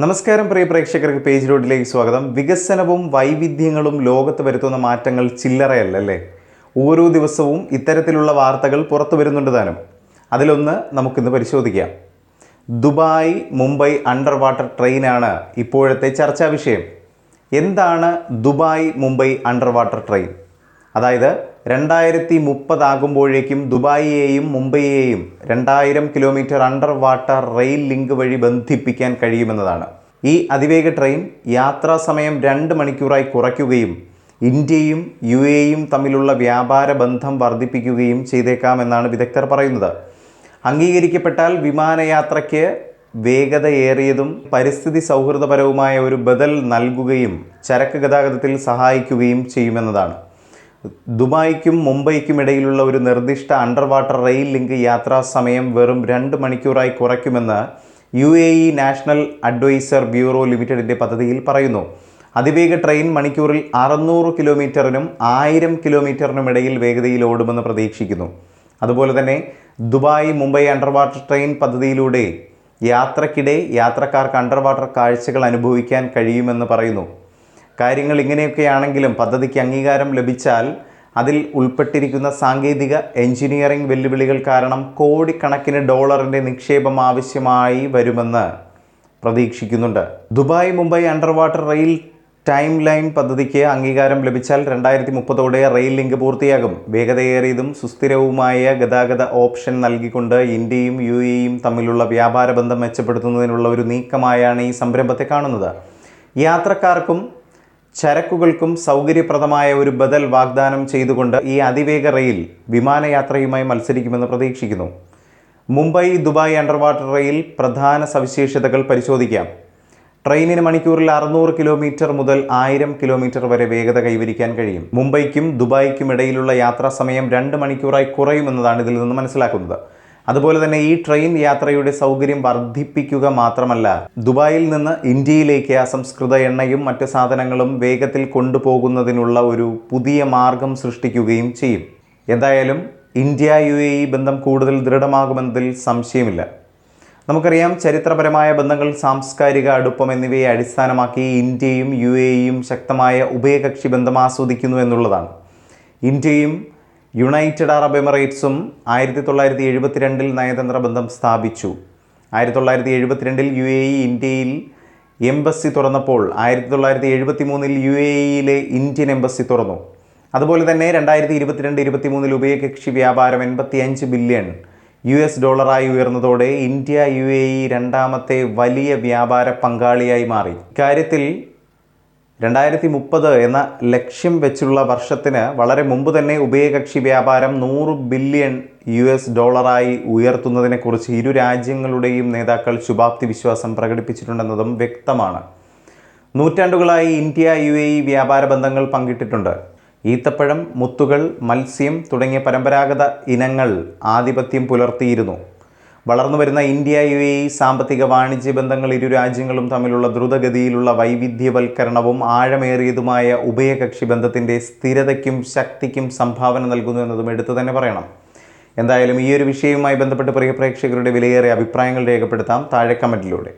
നമസ്കാരം പ്രിയ പ്രേക്ഷകർക്ക് പേജ് റോഡിലേക്ക് സ്വാഗതം. വികസനവും വൈവിധ്യങ്ങളും ലോകത്ത് വരുത്തുന്ന മാറ്റങ്ങൾ ചില്ലറയല്ല അല്ലേ ഓരോ ദിവസവും ഇത്തരത്തിലുള്ള വാർത്തകൾ പുറത്തു വരുന്നുണ്ട് താനും. അതിലൊന്ന് നമുക്കിന്ന് പരിശോധിക്കാം. ദുബായ് മുംബൈ അണ്ടർ വാട്ടർ ട്രെയിനാണ് ഇപ്പോഴത്തെ ചർച്ചാ വിഷയം. എന്താണ് Dubai Mumbai under water train? അതായത് രണ്ടായിരത്തി മുപ്പതാകുമ്പോഴേക്കും ദുബായിയെയും മുംബൈയെയും രണ്ടായിരം kilometre under water rail link വഴി ബന്ധിപ്പിക്കാൻ കഴിയുമെന്നതാണ്. ഈ അതിവേഗ ട്രെയിൻ യാത്രാ സമയം രണ്ട് മണിക്കൂറായി കുറയ്ക്കുകയും ഇന്ത്യയും യു എയും തമ്മിലുള്ള വ്യാപാര ബന്ധം വർദ്ധിപ്പിക്കുകയും ചെയ്തേക്കാമെന്നാണ് വിദഗ്ധർ പറയുന്നത്. അംഗീകരിക്കപ്പെട്ടാൽ വിമാനയാത്രയ്ക്ക് വേഗതയേറിയതും പരിസ്ഥിതി സൗഹൃദപരവുമായ ഒരു ബദൽ നൽകുകയും ചരക്ക് ഗതാഗതത്തിൽ സഹായിക്കുകയും ചെയ്യുമെന്നതാണ്. ദുബായ്ക്കും മുംബൈക്കും ഇടയിലുള്ള ഒരു നിർദ്ദിഷ്ട അണ്ടർ വാട്ടർ റെയിൽ ലിങ്ക് യാത്രാ സമയം വെറും രണ്ട് മണിക്കൂറായി കുറയ്ക്കുമെന്ന് U A E national adviser bureau ലിമിറ്റഡിന്റെ പദ്ധതിയിൽ പറയുന്നു. അതിവേഗ ട്രെയിൻ മണിക്കൂറിൽ അറുന്നൂറ് കിലോമീറ്ററിനും ആയിരം കിലോമീറ്ററിനും ഇടയിൽ വേഗതയിൽ ഓടുമെന്ന് പ്രതീക്ഷിക്കുന്നു. അതുപോലെ തന്നെ Dubai Mumbai under water train പദ്ധതിയിലൂടെ യാത്രക്കിടെ യാത്രക്കാർക്ക് അണ്ടർ വാട്ടർ കാഴ്ചകൾ അനുഭവിക്കാൻ കഴിയുമെന്ന് പറയുന്നു. കാര്യങ്ങൾ ഇങ്ങനെയൊക്കെയാണെങ്കിലും പദ്ധതിക്ക് അംഗീകാരം ലഭിച്ചാൽ അതിൽ ഉൾപ്പെട്ടിരിക്കുന്ന സാങ്കേതിക എഞ്ചിനീയറിംഗ് വെല്ലുവിളികൾ കാരണം കോടിക്കണക്കിന് ഡോളറിന്റെ നിക്ഷേപം ആവശ്യമായി വരുമെന്ന് പ്രതീക്ഷിക്കുന്നുണ്ട്. Dubai Mumbai under water rail time line പദ്ധതിക്ക് അംഗീകാരം ലഭിച്ചാൽ രണ്ടായിരത്തി മുപ്പതോടെ റെയിൽ ലിങ്ക് പൂർത്തിയാകും. വേഗതയേറിയതും സുസ്ഥിരവുമായ ഗതാഗത ഓപ്ഷൻ നൽകിക്കൊണ്ട് ഇന്ത്യയും യു എയും തമ്മിലുള്ള വ്യാപാര ബന്ധം മെച്ചപ്പെടുത്തുന്നതിനുള്ള ഒരു നീക്കമായാണ് ഈ സംരംഭത്തെ കാണുന്നത്. യാത്രക്കാർക്കും ചരക്കുകൾക്കും സൗകര്യപ്രദമായ ഒരു ബദൽ വാഗ്ദാനം ചെയ്തുകൊണ്ട് ഈ അതിവേഗ റെയിൽ വിമാനയാത്രയുമായി മത്സരിക്കുമെന്ന് പ്രതീക്ഷിക്കുന്നു. മുംബൈ ദുബായ് അണ്ടർവാട്ടർ റെയിൽ പ്രധാന സവിശേഷതകൾ പരിശോധിക്കാം. ട്രെയിനിന് മണിക്കൂറിൽ അറുന്നൂറ് കിലോമീറ്റർ മുതൽ ആയിരം കിലോമീറ്റർ വരെ വേഗത കൈവരിക്കാൻ കഴിയും. മുംബൈക്കും ദുബായ്ക്കും ഇടയിലുള്ള യാത്രാ സമയം രണ്ട് മണിക്കൂറായി കുറയുമെന്നതാണ് ഇതിൽ നിന്ന് മനസ്സിലാക്കുന്നത്. അതുപോലെ തന്നെ ഈ ട്രെയിൻ യാത്രയുടെ സൗകര്യം വർദ്ധിപ്പിക്കുക മാത്രമല്ല ദുബായിൽ നിന്ന് ഇന്ത്യയിലേക്ക് അസംസ്കൃത എണ്ണയും മറ്റ് സാധനങ്ങളും വേഗത്തിൽ കൊണ്ടുപോകുന്നതിനുള്ള ഒരു പുതിയ മാർഗം സൃഷ്ടിക്കുകയും ചെയ്യും. എന്തായാലും ഇന്ത്യ യു എ ഇ ബന്ധം കൂടുതൽ ദൃഢമാകുമെന്നതിൽ സംശയമില്ല. നമുക്കറിയാം ചരിത്രപരമായ ബന്ധങ്ങൾ സാംസ്കാരിക അടുപ്പം എന്നിവയെ അടിസ്ഥാനമാക്കി ഇന്ത്യയും യു എ ഇയും ശക്തമായ ഉഭയകക്ഷി ബന്ധം ആസ്വദിക്കുന്നു എന്നുള്ളതാണ്. ഇന്ത്യയും യുണൈറ്റഡ് അറബ് എമിറേറ്റ്സും ആയിരത്തി തൊള്ളായിരത്തി എഴുപത്തിരണ്ടിൽ നയതന്ത്ര ബന്ധം സ്ഥാപിച്ചു. ആയിരത്തി തൊള്ളായിരത്തി എഴുപത്തിരണ്ടിൽ യു എ ഇ ഇന്ത്യയിൽ എംബസി തുറന്നപ്പോൾ ആയിരത്തി തൊള്ളായിരത്തി എഴുപത്തി മൂന്നിൽ യു എ ഇയിലെ ഇന്ത്യൻ എംബസി തുറന്നു. അതുപോലെ തന്നെ രണ്ടായിരത്തി ഇരുപത്തിരണ്ട് ഇരുപത്തി മൂന്നിൽ ഉഭയകക്ഷി വ്യാപാരം എൺപത്തിയഞ്ച് ബില്യൺ യു എസ് ഡോളറായി ഉയർന്നതോടെ ഇന്ത്യ യു എ ഇ രണ്ടാമത്തെ വലിയ വ്യാപാര പങ്കാളിയായി മാറി. ഇക്കാര്യത്തിൽ രണ്ടായിരത്തി മുപ്പത് എന്ന ലക്ഷ്യം വെച്ചുള്ള വർഷത്തിന് വളരെ മുമ്പ് തന്നെ ഉഭയകക്ഷി വ്യാപാരം നൂറ് ബില്യൺ യു എസ് ഡോളറായി ഉയർത്തുന്നതിനെക്കുറിച്ച് ഇരു രാജ്യങ്ങളുടെയും നേതാക്കൾ ശുഭാപ്തി വിശ്വാസം പ്രകടിപ്പിച്ചിട്ടുണ്ടെന്നതും വ്യക്തമാണ്. നൂറ്റാണ്ടുകളായി ഇന്ത്യ യു എ വ്യാപാര ബന്ധങ്ങൾ പങ്കിട്ടിട്ടുണ്ട്. ഈത്തപ്പഴം മുത്തുകൾ മത്സ്യം തുടങ്ങിയ പരമ്പരാഗത ഇനങ്ങൾ ആധിപത്യം പുലർത്തിയിരുന്നു. വളർന്നു വരുന്ന ഇന്ത്യ യു എ സാമ്പത്തിക വാണിജ്യ ബന്ധങ്ങൾ ഇരു രാജ്യങ്ങളും തമ്മിലുള്ള ദ്രുതഗതിയിലുള്ള വൈവിധ്യവൽക്കരണവും ആഴമേറിയതുമായ ഉഭയകക്ഷി ബന്ധത്തിന്റെ സ്ഥിരതയ്ക്കും ശക്തിക്കും സംഭാവന നൽകുന്നു എന്നതും എടുത്തു തന്നെ പറയണം. എന്തായാലും ഈ ഒരു വിഷയവുമായി ബന്ധപ്പെട്ട് പ്രിയ പ്രേക്ഷകരുടെ വിലയേറിയ അഭിപ്രായങ്ങൾ രേഖപ്പെടുത്താം. താഴെ കമന്റിലൂടെ